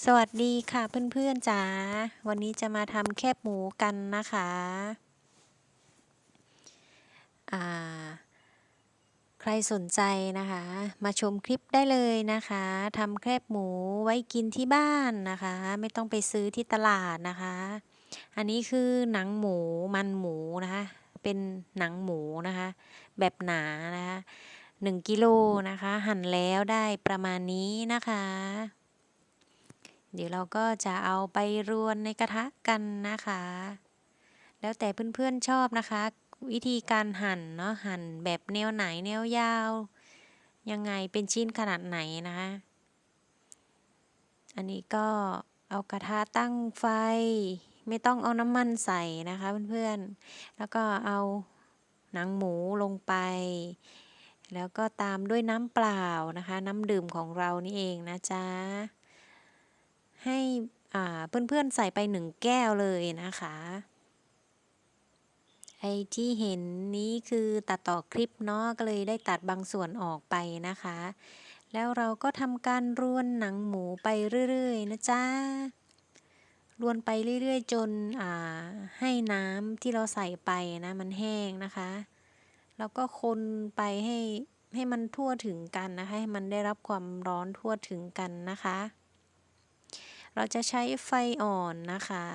สวัสดีค่ะเพื่อนๆจ๋าวันนี้จะมาทำแคบหมูกันนะคะใครสนใจนะคะ มาชมคลิปได้เลยนะคะทำแคบหมูไว้กินที่บ้านนะคะ ไม่ต้องไปซื้อที่ตลาดนะคะ อันนี้คือหนังหมูมันหมูนะคะ เป็นหนังหมูนะคะ แบบหนานะคะหนึ่งกิโลนะคะ หั่นแล้วได้ประมาณนี้นะคะ เดี๋ยวเราก็จะเอาไปรวนในกระทะกันนะคะ แล้วแต่เพื่อนๆชอบนะคะ วิธีการหั่นเนาะหั่นแบบแนวไหนแนวยาว ยังไงเป็นชิ้นขนาดไหนนะคะอันนี้ก็เอากระทะตั้งไฟ ไม่ต้องเอาน้ำมันใส่นะคะเพื่อนๆ แล้วก็เอาหนังหมูลงไป แล้วก็ตามด้วยน้ำเปล่านะคะ น้ำดื่มของเรานี่เองนะจ๊ะ ให้เพื่อนๆใส่ไปหนึ่งแก้วเลยนะคะไอที่เห็นนี้คือตัดต่อคลิปเนาะก็เลยได้ตัดบางส่วนออกไปนะคะ แล้วเราก็ทำการรวนหนังหมูไปเรื่อยๆนะจ๊ะรวนไปเรื่อยๆ จนให้น้ำที่เราใส่ไปนะมันแห้งนะคะ แล้วก็คนไปให้ให้มันทั่วถึงกันนะคะ ให้มันได้รับความร้อนทั่วถึงกันนะคะ เราจะใช้ไฟอ่อนนะคะ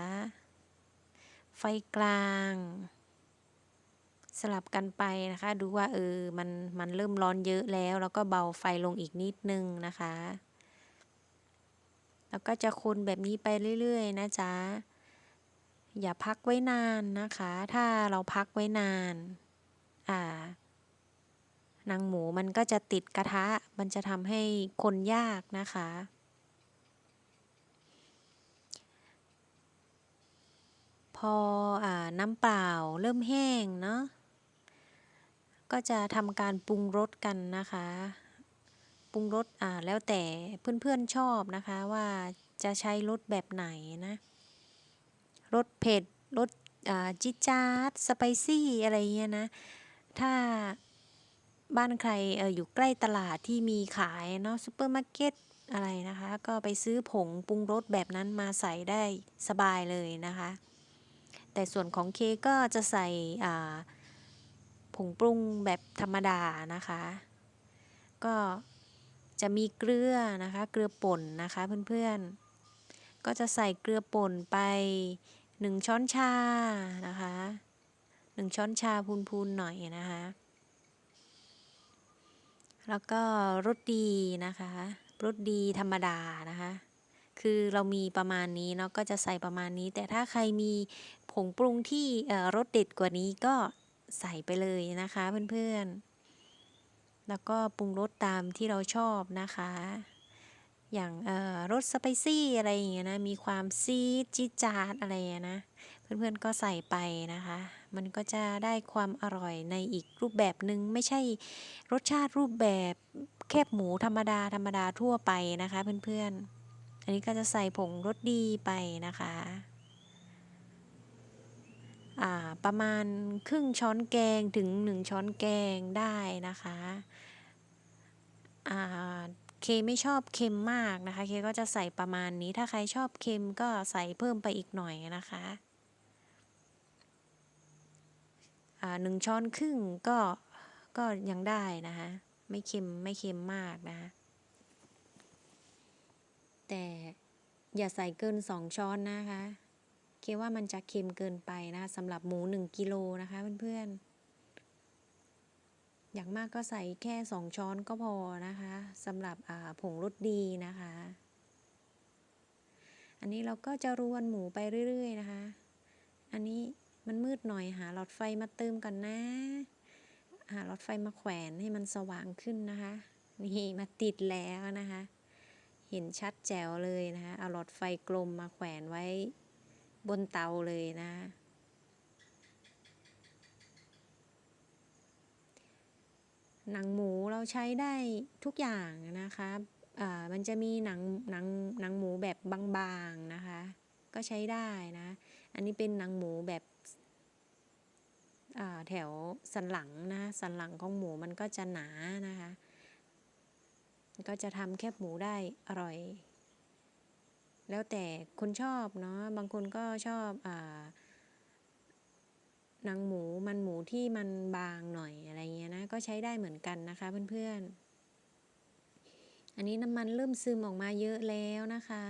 ไฟกลาง สลับกันไปนะคะ ดูว่าเออมันมันเริ่มร้อนเยอะแล้ว แล้วก็เบาไฟลงอีกนิดนึงนะคะ แล้วก็จะคนแบบนี้ไปเรื่อยๆ นะจ๊ะ อย่าพักไว้นานนะคะ ถ้าเราพักไว้นาน อ่านางหมูมันก็จะติดกระทะ มันจะทำให้คนยากนะคะ พออน้ำเปล่าเริ่มแห้งเนาะก็จะทำการปรุงรสกันนะคะ ปรุงรสอ่าแล้วแต่เพื่อนๆชอบนะคะว่าจะใช้รสแบบไหนนะรสเผ็ดรสจิจาร์ดสไปซี่อะไรเงี้ยนะ ถ้าบ้านใครอออยู่ใกล้ตลาดที่มีขายเนาะซูเปอร์มาร์เก็ตอะไรนะคะ ก็ไปซื้อผงปรุงรสแบบนั้นมาใส่ได้สบายเลยนะคะ แต่ส่วนของเค้กก็จะใส่ผงปรุงแบบธรรมดานะคะ ก็จะมีเกลือนะคะเกลือป่นนะคะเพื่อนๆ ก็จะใส่เกลือป่นไปหนึ่งช้อนชานะคะหนึ่งช้อนชาพูนๆหน่อยนะคะแล้วก็รสดีนะคะรสดีธรรมดานะคะ คือเรามีประมาณนี้เนาะก็จะใส่ประมาณนี้ แต่ถ้าใครมีผงปรุงที่รสเด็ดกว่านี้ก็ใส่ไปเลยนะคะเพื่อนๆ แล้วก็ปรุงรสตามที่เราชอบนะคะ อย่างรสสไปซี่อะไรอย่างเงี้ยนะมีความซีดจิจาดอะไรนะ เพื่อนๆก็ใส่ไปนะคะ มันก็จะได้ความอร่อยในอีกรูปแบบหนึ่งไม่ใช่รสชาติรูปแบบแคบหมูธรรมดาธรรมดาทั่วไปนะคะเพื่อนๆ อันนี้ก็จะใส่ผงรสดีไปนะคะประมาณครึ่งช้อนแกงถึงหนึ่งช้อนแกงได้นะคะเคไม่ชอบเค็มมากนะคะ เคก็จะใส่ประมาณนี้ ถ้าใครชอบเค็มก็ใส่เพิ่มไปอีกหน่อยนะคะหนึ่งช้อนครึ่งก็ก็ยังได้นะคะ ไม่เค็มไม่เค็มมากนะคะ แต่อย่าใส่เกินสองช้อนนะคะ เคว่ามันจะเค็มเกินไปนะคะสำหรับหมูหนึ่งกิโลนะคะเพื่อนๆ อย่างมากก็ใส่แค่สองช้อนก็พอนะคะสำหรับผงรสดีนะคะ อันนี้เราก็จะรวนหมูไปเรื่อยๆนะคะ อันนี้มันมืดหน่อยหาหลอดไฟมาเติมกันนะหาหลอดไฟมาแขวนให้มันสว่างขึ้นนะคะ นี่มาติดแล้วนะคะ เห็นชัดแจ๋วเลยนะคะเอาหลอดไฟกลมมาแขวนไว้บนเตาเลยนะหนังหมูเราใช้ได้ทุกอย่างนะคะอ่ามันจะมีหนังหนังหนังหมูแบบบางๆนะคะ ก็ใช้ได้นะ อันนี้เป็นหนังหมูแบบแถวสันหลังนะสันหลังของหมูมันก็จะหนานะคะ ก็จะทำแคบหมูได้อร่อย แล้วแต่คนชอบเนาะบางคนก็ชอบอ่าหนังหมูมันหมูที่มันบางหน่อยอะไรเงี้ยนะก็ใช้ได้เหมือนกันนะคะเพื่อนๆ อันนี้น้ำมันเริ่มซึมออกมาเยอะแล้วนะคะ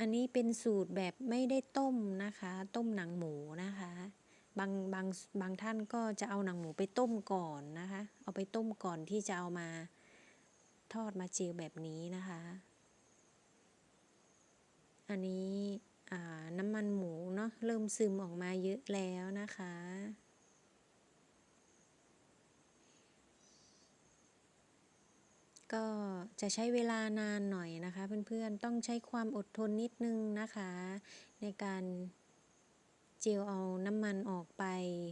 อันนี้เป็นสูตรแบบไม่ได้ต้มนะคะ ต้มหนังหมูนะคะ บางบางบางท่านก็จะเอาหนังหมูไปต้มก่อนนะคะ เอาไปต้มก่อนที่จะเอามาทอดมาเจียวแบบนี้นะคะ อันนี้น้ำมันหมูเนาะเริ่มซึมออกมาเยอะแล้วนะคะ ก็จะใช้เวลานานหน่อยนะคะ เพื่อนๆต้องใช้ความอดทนนิดนึงนะคะ ในการ จียวเอาน้ำมันออกไป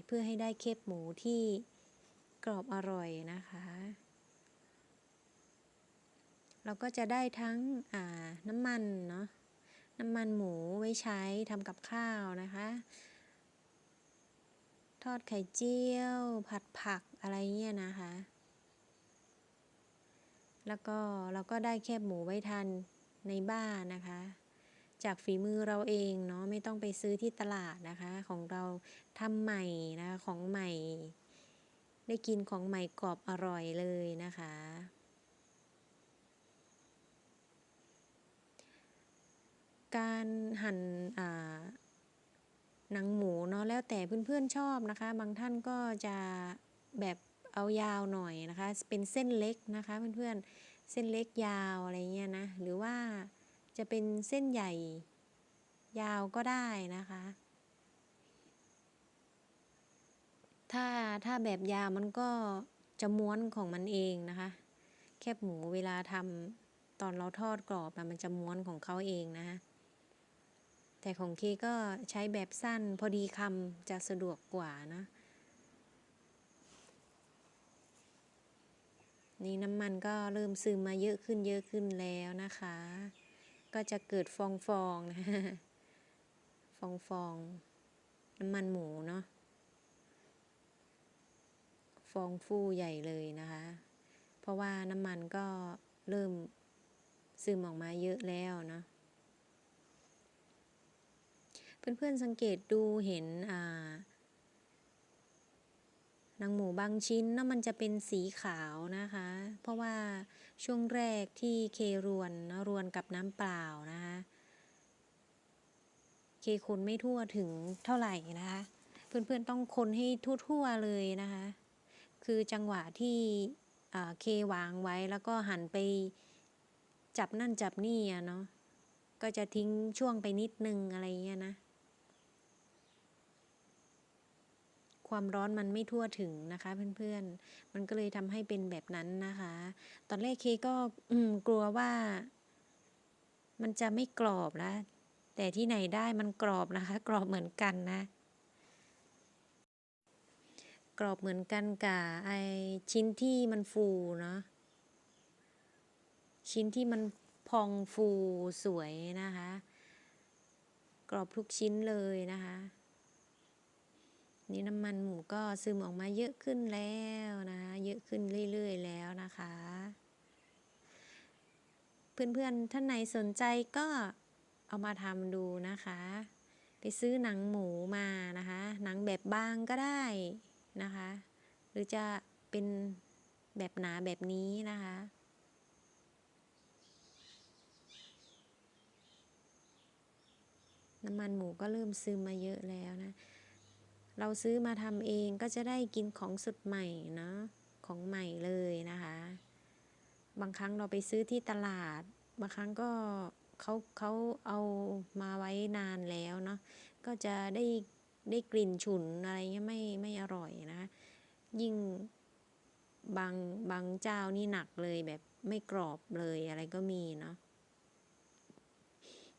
เพื่อให้ได้เคบหมูที่กรอบอร่อยนะคะ เราก็จะได้ทั้งน้ำมันเนาะน้ำมันหมูไว้ใช้ทำกับข้าวนะคะ ทอดไข่เจียว ผัดผักอะไรเงี้ยนะคะ แล้วก็เราก็ได้แคบหมูไว้ทานในบ้านนะคะ จากฝีมือเราเองเนาะไม่ต้องไปซื้อที่ตลาดนะคะ ของเราทำใหม่นะคะของใหม่ ได้กินของใหม่กรอบอร่อยเลยนะคะ การหั่นหนังหมูเนาะแล้วแต่เพื่อนๆชอบนะคะ บางท่านก็จะแบบเอายาวหน่อยนะคะ เป็นเส้นเล็กนะคะเพื่อนๆเส้นเล็กยาวอะไรเงี้ยนะหรือว่า จะเป็นเส้นใหญ่ ยาวก็ได้นะคะ ถ้าถ้าแบบยาวมันก็จะม้วนของมันเองนะคะ แคบหมูเวลาทำตอนเราทอดกรอบมันจะม้วนของเขาเองนะคะแต่ของเคก็ใช้แบบสั้นพอดีคำจะสะดวกกว่านะ นี่น้ำมันก็เริ่มซึมมาเยอะขึ้นเยอะขึ้นแล้วนะคะ ก็จะเกิดฟองฟองนะฟองฟองน้ำมันหมูเนาะฟองฟูใหญ่เลยนะคะ เพราะว่าน้ำมันก็เริ่มซึมออกมาเยอะแล้วเนาะเพื่อนๆสังเกตดูเห็นหนังหมูบางชิ้นนะมันจะเป็นสีขาวนะคะ เพราะว่า ช่วงแรกที่เครวนนะรวนกับน้ำเปล่านะคะเคคนไม่ทั่วถึงเท่าไหร่นะคะเพื่อนๆต้องคนให้ทั่วๆเลยนะคะคือจังหวะที่เควางไว้แล้วก็หันไปจับนั่นจับนี่อะเนาะก็จะทิ้งช่วงไปนิดนึงอะไรเงี้ยนะ ความร้อนมันไม่ทั่วถึงนะคะ เพื่อนๆ มันก็เลยทำให้เป็นแบบนั้นนะคะ ตอนแรกเคก็กลัวว่า มันจะไม่กรอบนะแต่ที่ไหนได้มันกรอบนะคะ กรอบเหมือนกันนะ กรอบเหมือนกันกับไอชิ้นที่มันฟูเนาะชิ้นที่มันพองฟูสวยนะคะ กรอบทุกชิ้นเลยนะคะ นี่น้ำมันหมูก็ซึมออกมาเยอะขึ้นแล้วนะคะเยอะขึ้นเรื่อยๆแล้วนะคะ เพื่อนๆท่านไหนสนใจก็เอามาทำดูนะคะ ไปซื้อหนังหมูมานะคะ หนังแบบบางก็ได้นะคะ หรือจะเป็นแบบหนาแบบนี้นะคะน้ำมันหมูก็เริ่มซึมมาเยอะแล้วนะ เราซื้อมาทำเองก็จะได้กินของสดใหม่เนาะของใหม่เลยนะคะ บางครั้งเราไปซื้อที่ตลาด บางครั้งก็เขาเขาเอามาไว้นานแล้วเนาะก็จะได้ได้กลิ่นฉุนอะไรเงี้ยไม่ไม่อร่อยนะ ยิ่งบางบางเจ้านี่หนักเลยแบบไม่กรอบเลยอะไรก็มีเนาะ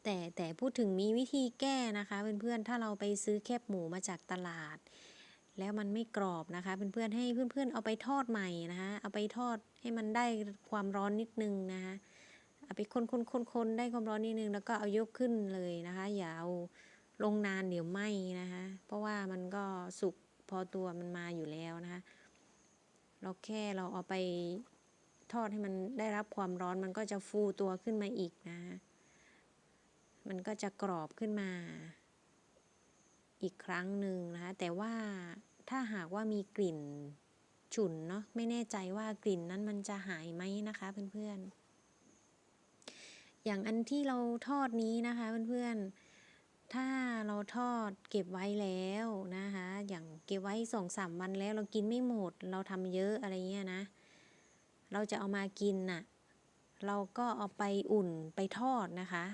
แต่แต่พูดถึงมีวิธีแก้นะคะเพื่อนๆถ้าเราไปซื้อแคบหมูมาจากตลาด แล้วมันไม่กรอบนะคะเพื่อนๆให้เพื่อนๆเอาไปทอดใหม่นะคะเอาไปทอดให้มันได้ความร้อนนิดนึงนะคะเอาไปคนๆๆได้ความร้อนนิดนึงแล้วก็เอายกขึ้นเลยนะคะอย่าเอาลงนานเดี๋ยวไหม้นะคะเพราะว่ามันก็สุกพอตัวมันมาอยู่แล้วนะคะเราแค่เราเอาไปททอดให้มันได้รับความร้อนมันก็จะฟูตัวขึ้นมาอีกนะ มันก็จะกรอบขึ้นมา อีกครั้งหนึ่งนะคะ แต่ว่าถ้าหากว่ามีกลิ่นฉุนเนาะไม่แน่ใจว่ากลิ่นนั้นมันจะหายไหมนะคะเพื่อนๆ อย่างอันที่เราทอดนี้นะคะเพื่อนๆ ถ้าเราทอดเก็บไว้แล้วนะคะ อย่างเก็บไว้สองสามวันแล้วเรากินไม่หมด เราทำเยอะอะไรเงี้ยนะ เราจะเอามากินน่ะ เราก็เอาไปอุ่นไปทอดนะคะ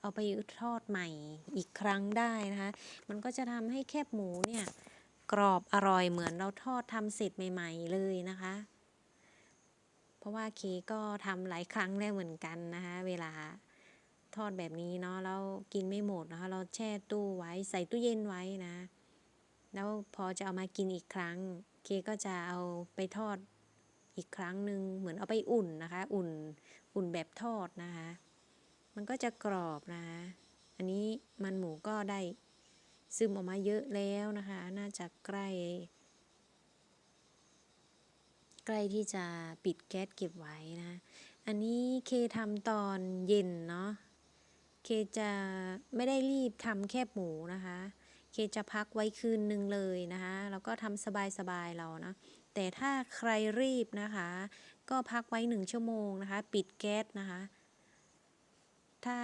เอาไปทอดใหม่อีกครั้งได้นะคะ มันก็จะทำให้แคบหมูเนี่ยกรอบอร่อยเหมือนเราทอดทำเสร็จใหม่ ๆ เลยนะคะ เพราะว่าเคก็ทำหลายครั้งแล้วเหมือนกันนะคะ เวลาทอดแบบนี้เนาะแล้วกินไม่หมดนะคะ เราแช่ตู้ไว้ใส่ตู้เย็นไว้นะ แล้วพอจะเอามากินอีกครั้ง เคก็จะเอาไปทอดอีกครั้งหนึ่งเหมือนเอาไปอุ่นนะคะ อุ่นอุ่นแบบทอดนะคะ มันก็จะกรอบนะคะอันนี้มันหมูก็ได้ซึมออกมาเยอะแล้วนะคะ น่าจะใกล้ ใกล้ที่จะปิดแก๊สเก็บไว้นะ อันนี้เคทำตอนเย็นเนาะ เคจะไม่ได้รีบทำแคบหมูนะคะ เคจะพักไว้คืนหนึ่งเลยนะคะ แล้วก็ทำสบายๆเรานะ แต่ถ้าใครรีบนะคะ ก็พักไว้หนึ่งชั่วโมงนะคะ ปิดแก๊สนะคะ ถ้า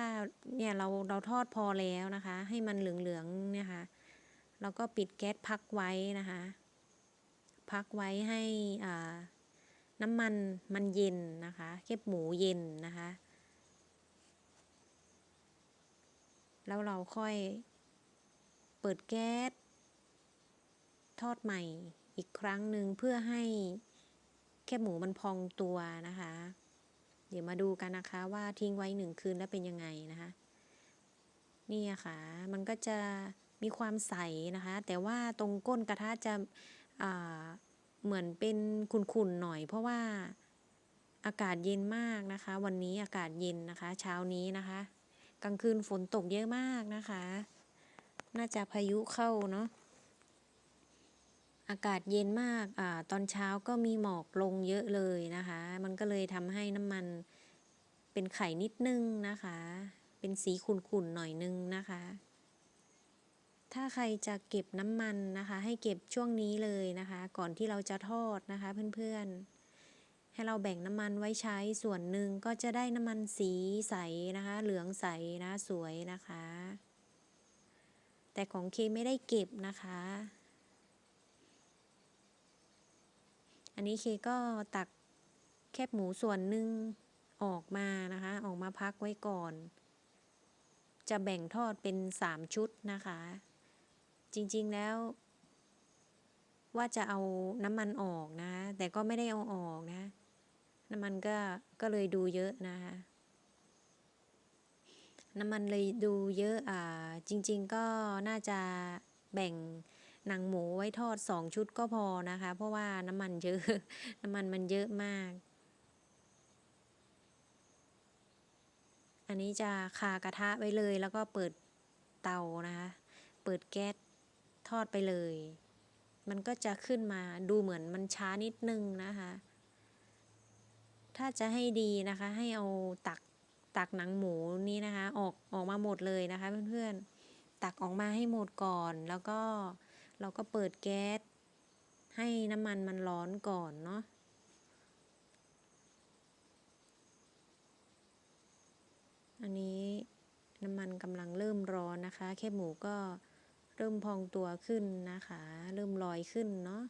เนี่ยเราเราทอดพอแล้วนะคะ ให้มันเหลืองๆเนี่ยค่ะเราก็ปิดแก๊สพักไว้นะคะ พักไว้ให้น้ำมันมันเย็นนะคะแคบหมูเย็นนะคะ แล้วเราค่อยเปิดแก๊สทอดใหม่อีกครั้งหนึ่งเพื่อให้แคบหมูมันพองตัวนะคะ ดี๋ยวมาดูกันนะคะว่าทิ้งไว้หนึ่งคืนแล้วเป็นยังไงนะคะนี่ค่ะ มันก็จะมีความใสนะคะ แต่ว่าตรงก้นกระทะจะเหมือนเป็นขุ่นๆหน่อย เพราะว่าอากาศเย็นมากนะคะ วันนี้อากาศเย็นนะคะ เช้านี้นะคะ กลางคืนฝนตกเยอะมากนะคะ น่าจะพายุเข้าเนาะ อากาศเย็นมากอตอนเช้าก็มีหมอกลงเยอะเลยนะคะ มันก็เลยทำให้น้ำมันเป็นไข่นิดนึงนะคะ เป็นสีขุ่นๆหน่อยนึงนะคะ ถ้าใครจะเก็บน้ำมันนะคะ ให้เก็บช่วงนี้เลยนะคะ ก่อนที่เราจะทอดนะคะเพื่อนๆ ให้เราแบ่งน้ำมันไว้ใช้ส่วนหนึ่งก็จะได้น้ำมันสีใสนะคะ เหลืองใสนะสวยนะคะ แต่ของเคไม่ได้เก็บนะคะ อันนี้เคก็ตักแคบหมูส่วนหนึ่งออกมานะคะ ออกมาพักไว้ก่อน จะแบ่งทอดเป็นสามชุดนะคะ จริงๆแล้ว ว่าจะเอาน้ำมันออกนะ แต่ก็ไม่ได้เอาออกนะ น้ำมันก็ก็เลยดูเยอะนะคะ น้ำมันเลยดูเยอะอ่าจริง ๆ ก็น่าจะแบ่ง หนังหมูไว้ทอดสองชุดก็พอนะคะ เพราะว่าน้ำมันเยอะ น้ำมันมันเยอะมาก อันนี้จะคากระทะไว้เลยแล้วก็เปิดเตานะคะ เปิดแก๊สทอดไปเลย มันก็จะขึ้นมาดูเหมือนมันช้านิดนึงนะคะ ถ้าจะให้ดีนะคะ ให้เอาตักตักหนังหมูนี้นะคะ ออกออกมาหมดเลยนะคะ เพื่อนๆตักออกมาให้หมดก่อนแล้วก็ เราก็เปิดแก๊สให้น้ำมันมันร้อนก่อนเนาะอันนี้น้ำมันกำลังเริ่มร้อนนะคะ แคบหมูก็เริ่มพองตัวขึ้นนะคะ เริ่มลอยขึ้นเนาะ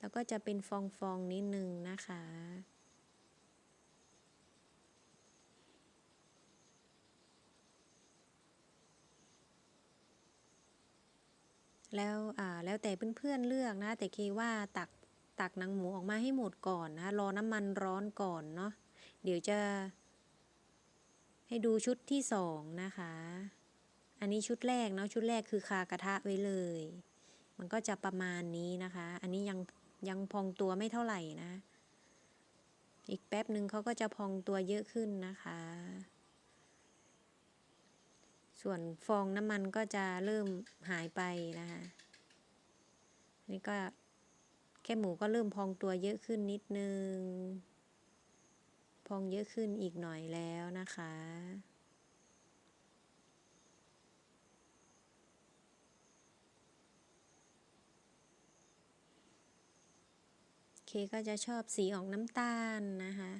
แล้วก็จะเป็นฟองๆนิดนึงนะคะ แล้วอ่าแล้วแต่เพื่อนๆเลือกนะ แต่เคว่าตักตักหนังหมูออกมาให้หมดก่อนนะคะรอน้ำมันร้อนก่อนเนาะเดี๋ยวจะ ให้ดูชุดที่สองนะคะ อันนี้ชุดแรกเนาะชุดแรกคือคากระทะไว้เลย มันก็จะประมาณนี้นะคะ อันนี้ยังยังพองตัวไม่เท่าไหร่นะ อีกแป๊บหนึ่งเขาก็จะพองตัวเยอะขึ้นนะคะ ส่วนฟองน้ำมันก็จะเริ่มหายไปนะคะนี่ก็แค่หมูก็เริ่มพองตัวเยอะขึ้นนิดนึง พองเยอะขึ้นอีกหน่อยแล้วนะคะเคก็จะชอบสีออกน้ำตาลนะคะ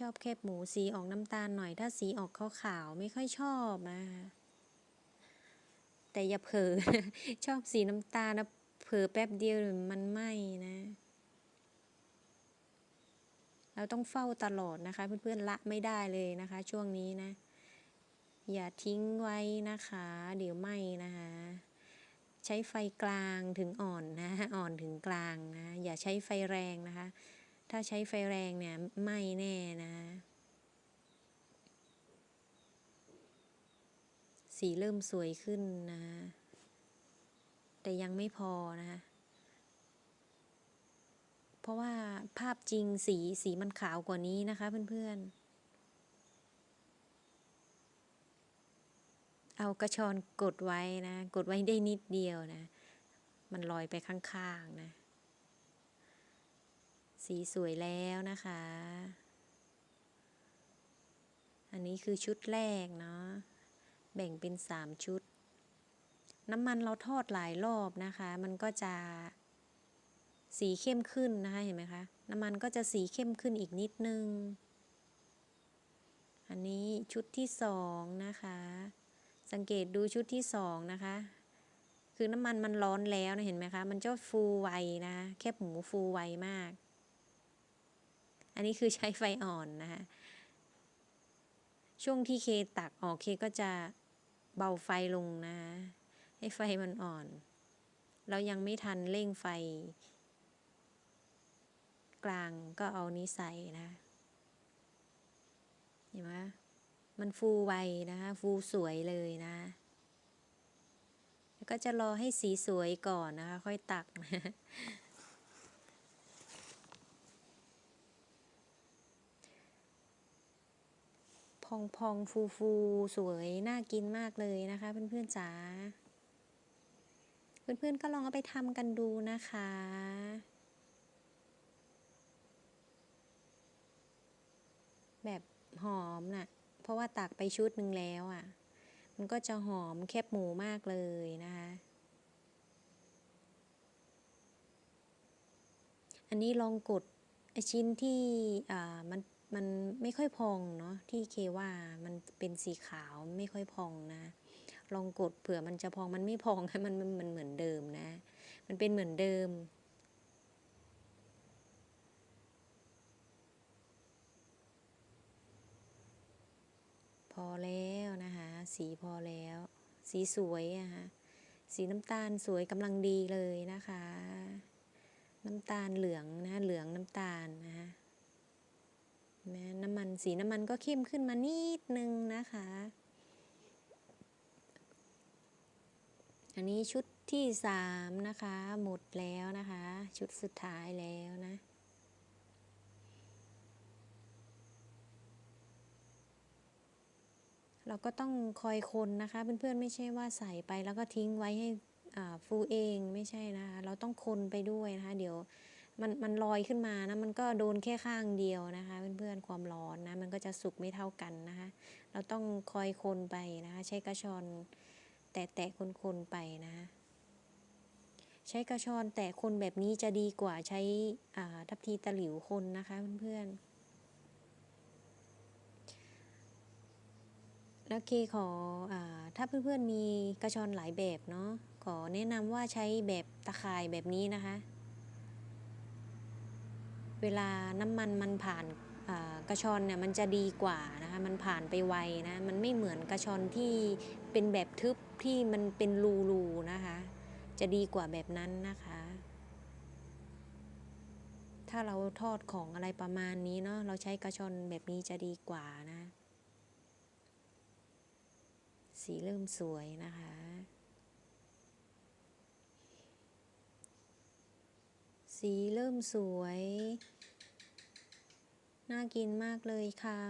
ชอบแคบหมูสีออกน้ำตาลหน่อยถ้าสีออกขาวๆไม่ค่อยชอบนะแต่อย่าเผลอชอบสีน้ำตาลนะเผลอแป๊บเดียวมันไหม้นะ เราต้องเฝ้าตลอดนะคะ เพื่อนๆละไม่ได้เลยนะคะ ช่วงนี้นะ อย่าทิ้งไว้นะคะ เดี๋ยวไหม้นะคะ ใช้ไฟกลางถึงอ่อนนะอ่อนถึงกลางนะ อย่าใช้ไฟแรงนะคะ ถ้าใช้ไฟแรงเนี่ยไหม้แน่นะ สีเริ่มสวยขึ้นนะ แต่ยังไม่พอนะคะ เพราะว่าภาพจริงสีสีมันขาวกว่านี้นะคะเพื่อนๆเอากระชอนกดไว้นะ กดไว้ได้นิดเดียวนะ มันลอยไปข้างๆนะ สีสวยแล้วนะคะ อันนี้คือชุดแรกเนาะ แบ่งเป็นสามชุด น้ำมันเราทอดหลายรอบนะคะ มันก็จะสีเข้มขึ้นนะคะเห็นไหมคะ น้ำมันก็จะสีเข้มขึ้นอีกนิดนึง อันนี้ชุดที่สองนะคะ สังเกตดูชุดที่สองนะคะ คือน้ำมันมันร้อนแล้วนะเห็นไหมคะ มันจะฟูไวนะแคบหมูฟูไวมาก อันนี้คือใช้ไฟอ่อนนะคะช่วงที่เคตักออกเคก็จะเบาไฟลงนะ ให้ไฟมันอ่อน เรายังไม่ทันเร่งไฟ กลางก็เอานี้ใส่นะ เห็นไหมมันฟูไวนะคะ ฟูสวยเลยนะ แล้วก็จะรอให้สีสวยก่อนนะคะ ค่อยตักนะ พองพองฟูฟูสวย น่ากินมากเลยนะคะ เพื่อนๆจ๋า เพื่อนๆ ก็ลองเอาไปทำกันดูนะคะ แบบหอมน่ะ เพราะว่าตักไปชุดหนึ่งแล้วอะ มันก็จะหอมแคบหมูมากเลยนะคะอันนี้ลองกดชิ้นที่อ่ามัน มันไม่ค่อยพองเนาะที่เคว่ามันเป็นสีขาวไม่ค่อยพองนะ ลองกดเผื่อมันจะพองมันไม่พองมันมันมันเหมือนเดิมนะ มันเป็นเหมือนเดิมพอแล้วนะคะ สีพอแล้ว สีสวยอะคะสีน้ำตาลสวยกำลังดีเลยนะคะ น้ำตาลเหลืองนะเหลืองน้ำตาลนะคะ แม้น้ำมันสีน้ำมันก็เข้มขึ้นมานิดนึงนะคะ อันนี้ชุดที่สามนะคะ หมดแล้วนะคะ ชุดสุดท้ายแล้วนะเราก็ต้องคอยคนนะคะ เพื่อนๆไม่ใช่ว่าใส่ไปแล้วก็ทิ้งไว้ให้ฟูเองไม่ใช่นะคะ เราต้องคนไปด้วยนะคะ เดี๋ยว มันมันลอยขึ้นมานะมันก็โดนแค่ข้างเดียวนะคะ เพื่อนๆความร้อนนะมันก็จะสุกไม่เท่ากันนะคะ เราต้องคอยคนไปนะคะใช้กระชอนแตะแตะคนๆไปนะคะใช้กระชอนแตะคนแบบนี้จะดีกว่าใช้ทัพทีตะหลิวคนนะคะเพื่อนๆแล้วเคขออถ้าเพื่อนๆมีกระชอนหลายแบบเนาะขอแนะนำว่าใช้แบบตะข่ายแบบนี้นะคะ เวลาน้ำมันมันผ่านกระชอนเนี่ยมันจะดีกว่านะคะ มันผ่านไปไวนะ มันไม่เหมือนกระชอนที่เป็นแบบทึบที่มันเป็นรูๆนะคะ จะดีกว่าแบบนั้นนะคะ ถ้าเราทอดของอะไรประมาณนี้เนาะ เราใช้กระชอนแบบนี้จะดีกว่านะ สีเริ่มสวยนะคะ สีเริ่มสวย น่ากินมากเลยค่ะ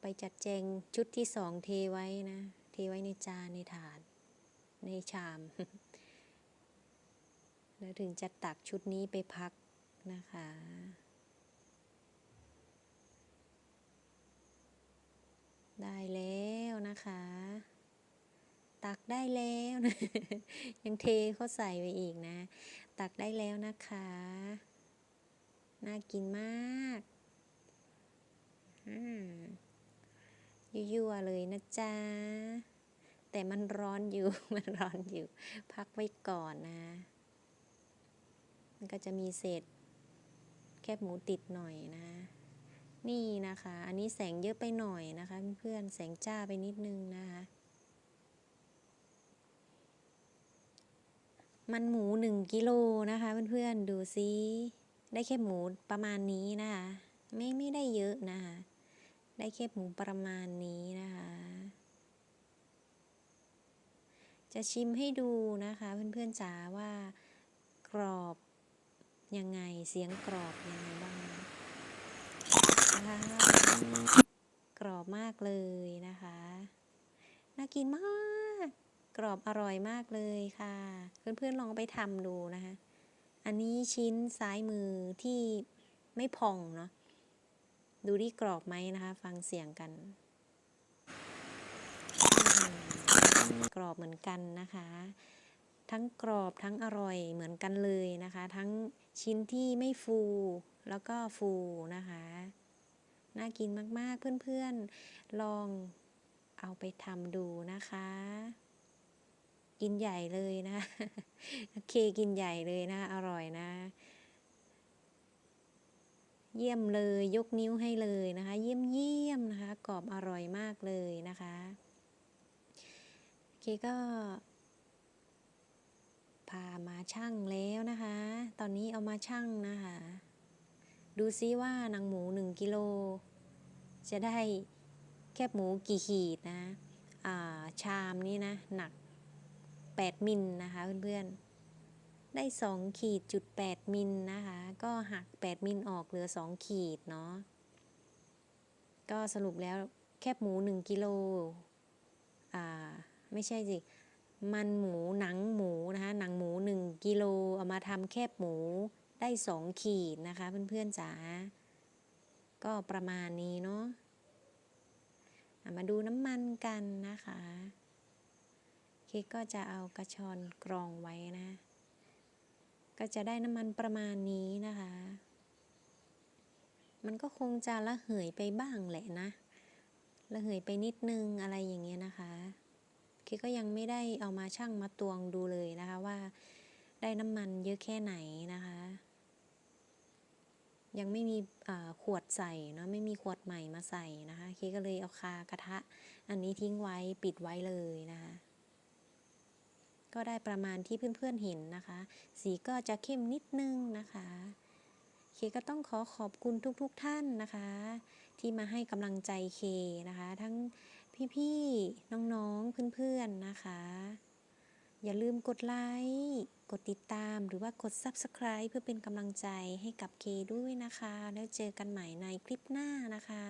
ไปจัดแจงชุดที่สองเทไว้นะ เทไว้ในจานในถาด ในชาม แล้วถึงจะตักชุดนี้ไปพักนะคะ ได้แล้วนะคะ ตักได้แล้วนะยังเทเขาใส่ไปอีกนะ ตักได้แล้วนะคะ น่ากินมากอ่ายั่วๆเลยนะจ๊ะ แต่มันร้อนอยู่ มันร้อนอยู่ พักไว้ก่อนนะ มันก็จะมีเศษแคบหมูติดหน่อยนะ นี่นะคะ อันนี้แสงเยอะไปหน่อยนะคะ เพื่อนๆ แสงจ้าไปนิดนึงนะคะ มันหมูหนึ่งกิโลนะคะ เพื่อนๆ ดูซิได้แค่หมูประมาณนี้นะคะ ไม่ไม่ได้เยอะนะคะ ได้แค่หมูประมาณนี้นะคะ จะชิมให้ดูนะคะ เพื่อนๆจ๋าว่ากรอบยังไงเสียงกรอบยังไงบ้าง นะคะกรอบมากเลยนะคะ น่ากินมาก กรอบอร่อยมากเลยค่ะ เพื่อนๆลองไปทำดูนะคะ อันนี้ชิ้นซ้ายมือที่ไม่พองเนาะดูที่กรอบไหมนะคะ ฟังเสียงกัน กรอบเหมือนกันนะคะ ทั้งกรอบทั้งอร่อยเหมือนกันเลยนะคะ ทั้งชิ้นที่ไม่ฟูแล้วก็ฟูนะคะ น่ากินมากๆ เพื่อนๆ ลองเอาไปทำดูนะคะ กินใหญ่เลยนะโอเคกินใหญ่เลยนะ อร่อยนะ เยี่ยมเลยยกนิ้วให้เลยนะคะ เยี่ยมเยี่ยมนะคะ กรอบอร่อยมากเลยนะคะโอเคก็พามาชั่งแล้วนะคะ ตอนนี้เอามาชั่งนะคะ ดูซิว่าหนังหมูหนึ่งกิโลจะได้แคบหมูกี่ขีดนะอ่าชามนี้นะ หนัก 8 มิลนะคะเพื่อนๆ ได้ 2 ขีดจุด8มิลนะคะ ก็หัก 8 มิลออกเหลือ 2 ขีดเนาะก็สรุปแล้วแคบหมู 1กิโลอ่าไม่ใช่สิมันหมูหนังหมูนะคะหนังหมู 1กิโลเอามาทำแคบหมู ได้2ขีดนะคะเพื่อนๆจ๋าก็ประมาณนี้เนาะมาดูน้ำมันกันนะคะเคกก็จะเอากระชอนกรองไว้นะ ก็จะได้น้ำมันประมาณนี้นะคะ มันก็คงจะละเหยไปบ้างแหละนะละเหยไปนิดนึงอะไรอย่างเงี้ยนะคะเคกก็ยังไม่ได้เอามาชั่งมาตวงดูเลยนะคะว่าได้น้ำมันเยอะแค่ไหนนะคะ ยังไม่มีขวดใส่เนาะไม่มีขวดใหม่มาใส่นะคะเคกก็เลยเอาคากระทะ อันนี้ทิ้งไว้ปิดไว้เลยนะคะก็ได้ประมาณที่เพื่อนๆเห็นนะคะ สีก็จะเข้มนิดนึงนะคะเคก็ต้องขอขอบคุณทุกๆทท่านนะคะ ที่มาให้กำลังใจเคนะคะ ทั้งพี่ๆน้องๆเพื่อนๆนะคะ อย่าลืมกดไลค์ กดติดตาม หรือว่ากด Subscribe เพื่อเป็นกำลังใจให้กับเคด้วยนะคะ แล้วเจอกันใหม่ในคลิปหน้านะคะ